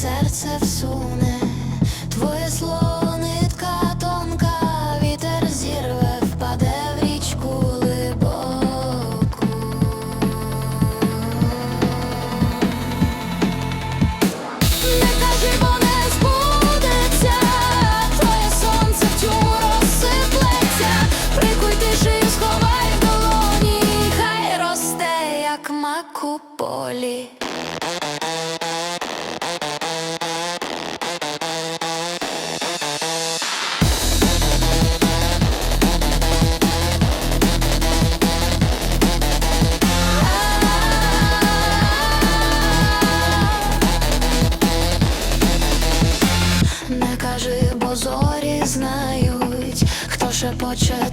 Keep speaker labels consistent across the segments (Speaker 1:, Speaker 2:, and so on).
Speaker 1: серце всуне, твоє слово нитка тонка, вітер зірве, впаде в річку глибоку. Не кажи, бо не збудеться, твоє сонце в тьому розсиплеться, прикуй тиши, сховай в долоні, хай росте, як маку полі. шепоче.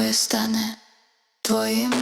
Speaker 1: Твоє стане твоїм.